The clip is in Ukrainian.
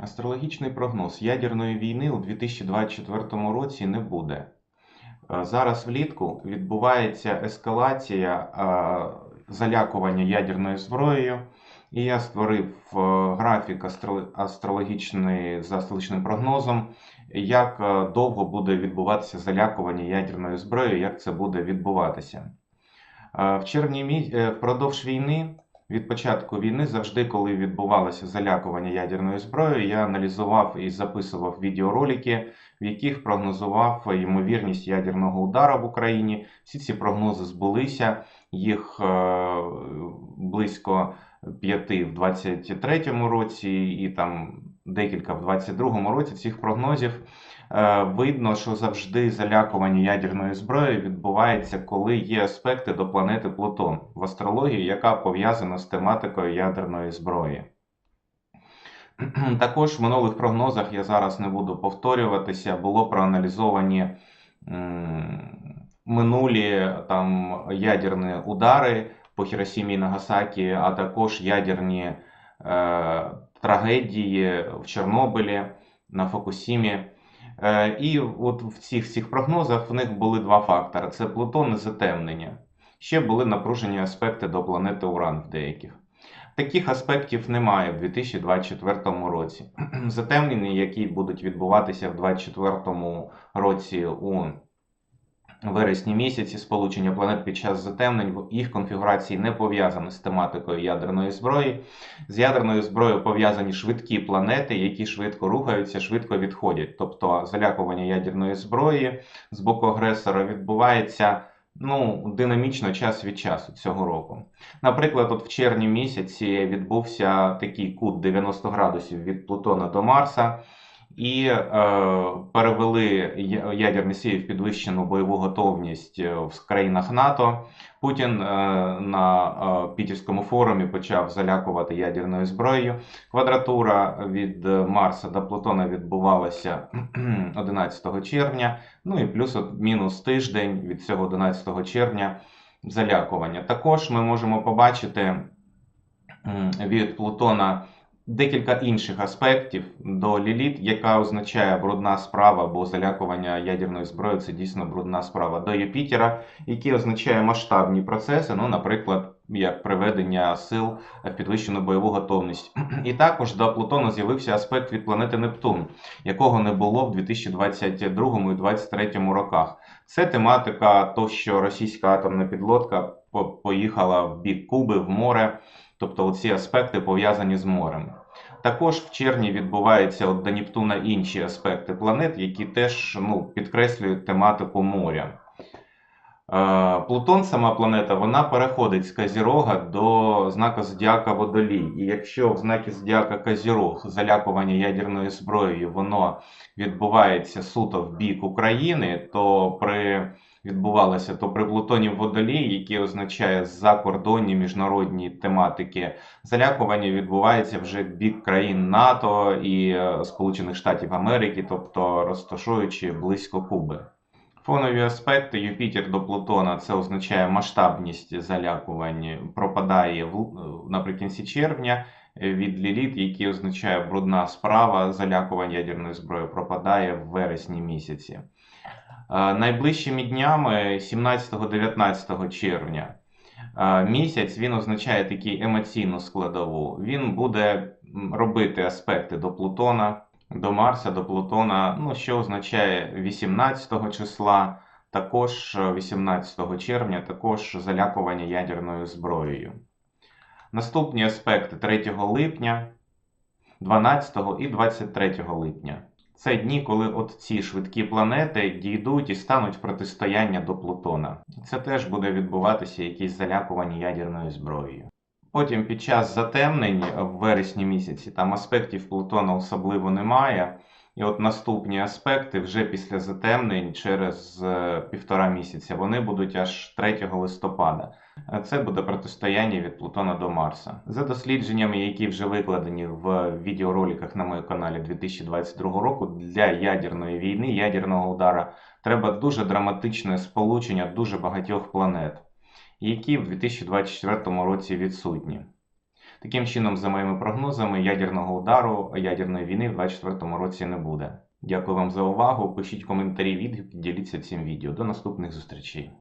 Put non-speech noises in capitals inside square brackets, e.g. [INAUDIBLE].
Астрологічний прогноз ядерної війни у 2024 році не буде. Е, Зараз влітку відбувається ескалація е, залякування ядерною зброєю, і я створив е, графік астро- астрологічний з астрологічним прогнозом, як довго буде відбуватися залякування ядерною зброєю, як це буде відбуватися. В червні впродовж війни від початку війни, завжди, коли відбувалося залякування ядерною зброєю, я аналізував і записував відеоролики, в яких прогнозував ймовірність ядерного удару в Україні. Всі ці прогнози збулися, їх е, близько п'яти в 23-му році і там декілька в 22-му році цих прогнозів. Е, Видно, що завжди залякування ядерною зброєю відбувається, коли є аспекти до планети Плутон в астрології, яка пов'язана з тематикою ядерної зброї. Також в минулих прогнозах я зараз не буду повторюватися, було проаналізовані минулі там ядерні удари по Хіросімі Нагасакі, а також ядерні е, трагедії в Чорнобилі, на Фукусімі. Е, І от в цих цих прогнозах в них були два фактори: це Плутон і затемнення. Ще були напружені аспекти до планети Уран в деяких. Таких аспектів немає в 2024 році. [CLEARS THROAT] Затемнення, які будуть відбуватися в 2024 році у вересні місяці, сполучення планет під час затемнень, їх конфігурації не пов'язані з тематикою ядерної зброї. З ядерною зброєю пов'язані швидкі планети, які швидко рухаються, швидко відходять. Тобто залякування ядерної зброї з боку агресора відбувається ну, динамічно час від часу цього року. Наприклад, от в червні місяці відбувся такий кут 90 градусів від Плутона до Марса. І е, перевели я- ядерні підвищену бойову готовність е, в країнах НАТО. Путін е, на е, Пітерському форумі почав залякувати ядерною зброєю. Квадратура від е, Марса до Плутона відбувалася [CLEARS THROAT] 11 червня. Ну і плюс мінус тиждень від цього 11 червня залякування. Також ми можемо побачити від Плутона декілька інших аспектів до Ліліт, яка означає брудна справа, бо залякування ядерною зброєю це дійсно брудна справа до Юпітера, який означає масштабні процеси, ну, наприклад, як приведення сил в підвищену бойову готовність. І також до Плутона з'явився аспект від планети Нептун, якого не було в 2022 і 2023 роках. Це тематика, то що російська атомна підлодка по- поїхала в бік Куби, в море. Тобто оці аспекти пов'язані з морем. Також в червні відбуваються от до Нептуна інші аспекти планет, які теж ну, підкреслюють тематику моря. Плутон, сама планета, вона переходить з Казірога до знака Зодіака Водолій. І якщо в знакі Зодіака Казірог залякування ядерною зброєю воно відбувається суто в бік України, то при відбувалося то при Плутоні в Водолії, який означає закордонні міжнародні тематики, залякування відбувається вже в бік країн НАТО і е, Сполучених Штатів Америки, тобто розташуючи близько Куби. Фонові аспекти Юпітер до Плутона це означає масштабність залякувань, пропадає в- наприкінці червня е, від Ліліт, який означає брудна справа, залякування ядерною зброєю пропадає в вересні місяці. Е, Найближчими днями 17-19 червня е, місяць він означає таку емоційну складову. Він буде робити аспекти до Плутона, до Марса, до Плутона, ну, що означає 18 числа, також е, 18 червня, також залякування ядерною зброєю. Наступні аспекти 3 липня, 12 і 23 липня. Це дні, коли от ці швидкі планети дійдуть і стануть протистояння до Плутона. Це теж буде відбуватися якісь залякування ядерною зброєю. Потім під час затемнень в вересні місяці там аспектів Плутона особливо немає. І от наступні аспекти вже після затемнень через е, півтора місяця вони будуть аж 3 листопада. Це буде протистояння від Плутона до Марса. За дослідженнями, які вже викладені в відеороликах на моєму каналі 2022 року, для ядерної війни, ядерного удара, треба дуже драматичне сполучення дуже багатьох планет, які в 2024 році відсутні. Таким чином, за моїми прогнозами, ядерного удару, ядерної війни в 2024 році не буде. Дякую вам за увагу. Пишіть коментарі, відгуки, діліться цим відео. До наступних зустрічей.